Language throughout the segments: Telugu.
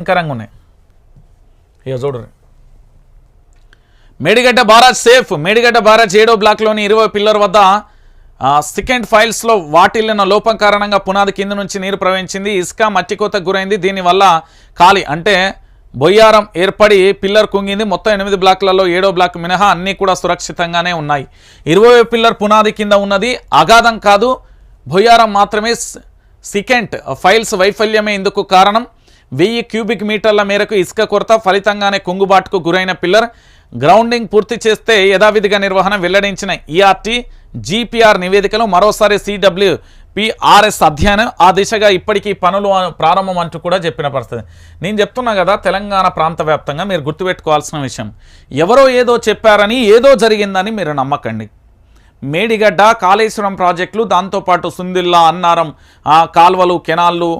భయంకరంగా ఉన్నాయి. ఇక చూడరు Medigadda barrage safe. Medigadda barrage ఏడో బ్లాక్లోని ఇరవై పిల్లర్ వద్ద సెకండ్ ఫైల్స్లో వాటిల్లిన లోపం కారణంగా పునాది కింద నుంచి నీరు ప్రవహించింది. ఇసుక మట్టి కోత గురైంది. దీనివల్ల ఖాళీ అంటే బొయ్యారం ఏర్పడి పిల్లర్ కుంగింది. మొత్తం ఎనిమిది బ్లాక్లలో ఏడో బ్లాక్ మినహా అన్నీ కూడా సురక్షితంగానే ఉన్నాయి. ఇరవై పిల్లర్ పునాది కింద ఉన్నది అగాధం కాదు. బొయ్యారం మాత్రమే సెకండ్ ఫైల్స్ వైఫల్యమే ఇందుకు కారణం. వెయ్యి క్యూబిక్ మీటర్ల మేరకు ఇసుక కొరత ఫలితంగానే కుంగుబాటుకు గురైన పిల్లర్ గ్రౌండింగ్ పూర్తి చేస్తే యథావిధిగా నిర్వహణ వెల్లడించిన ఈఆర్టీ జీపీఆర్ నివేదికలు మరోసారి సిడబ్ల్యూ పిఆర్ఎస్ అధ్యయనం ఆ దిశగా ఇప్పటికీ పనులు ప్రారంభం అంటూ కూడా చెప్పిన పరిస్థితి. నేను చెప్తున్నా కదా తెలంగాణ ప్రాంత వ్యాప్తంగా మీరు గుర్తుపెట్టుకోవాల్సిన విషయం. ఎవరో ఏదో చెప్పారని ఏదో జరిగిందని మీరు నమ్మకండి. మేడిగడ్డ కాళేశ్వరం ప్రాజెక్టులు దాంతోపాటు సుందిల్లా అన్నారం కాల్వలు కెనాళ్ళు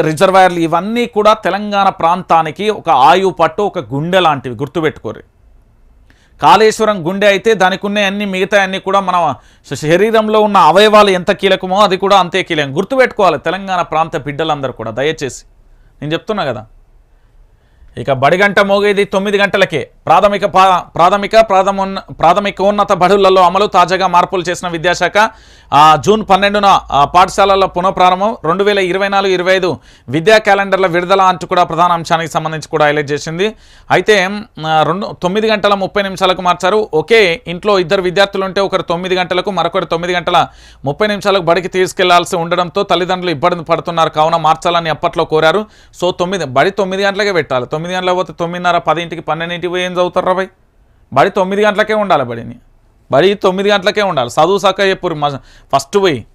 రిజర్వాయర్లు ఇవన్నీ కూడా తెలంగాణ ప్రాంతానికి ఒక ఆయువు పట్టు ఒక గుండె లాంటివి గుర్తుపెట్టుకోరు. కాళేశ్వరం గుండె అయితే దానికి ఉన్న అన్ని మిగతా అన్నీ కూడా మన శరీరంలో ఉన్న అవయవాలు ఎంత కీలకమో అది కూడా అంతే కీలకం. గుర్తుపెట్టుకోవాలి తెలంగాణ ప్రాంత బిడ్డలందరూ కూడా దయచేసి. నేను చెప్తున్నా కదా. ఇక బడిగంట మోగేది తొమ్మిది గంటలకే. ప్రాథమిక పా- ప్రాథమిక ప్రాథమోన్న ప్రాథమికోన్నత బడులలో అమలు తాజాగా మార్పులు చేసిన విద్యాశాఖ జూన్ పన్నెండున పాఠశాలల పునఃప్రారంభం రెండు వేల ఇరవై నాలుగు ఇరవై ఐదు విద్యా క్యాలెండర్ల విడుదల అంటూ కూడా ప్రధాన అంశానికి సంబంధించి కూడా హైలైట్ చేసింది. అయితే రెండు తొమ్మిది గంటల ముప్పై నిమిషాలకు మార్చారు. ఒకే ఇంట్లో ఇద్దరు విద్యార్థులు ఉంటే ఒకరు తొమ్మిది గంటలకు మరొకరు తొమ్మిది గంటల ముప్పై నిమిషాలకు బడికి తీసుకెళ్ళాల్సి ఉండడంతో తల్లిదండ్రులు ఇబ్బంది పడుతున్నారు. కావున మార్చాలని అప్పట్లో కోరారు. సో తొమ్మిది బడి తొమ్మిది గంటలకే పెట్టాలి. తొమ్మిది గంటల పోతే తొమ్మిదిన్నర పదింటికి పన్నెండింటికి పోయి ఏం చదువుతారు బై? బడి తొమ్మిది గంటలకే ఉండాలి బడిని. బడి తొమ్మిది గంటలకే ఉండాలి. చదువు సక్క చెప్పురు ఫస్ట్ పోయి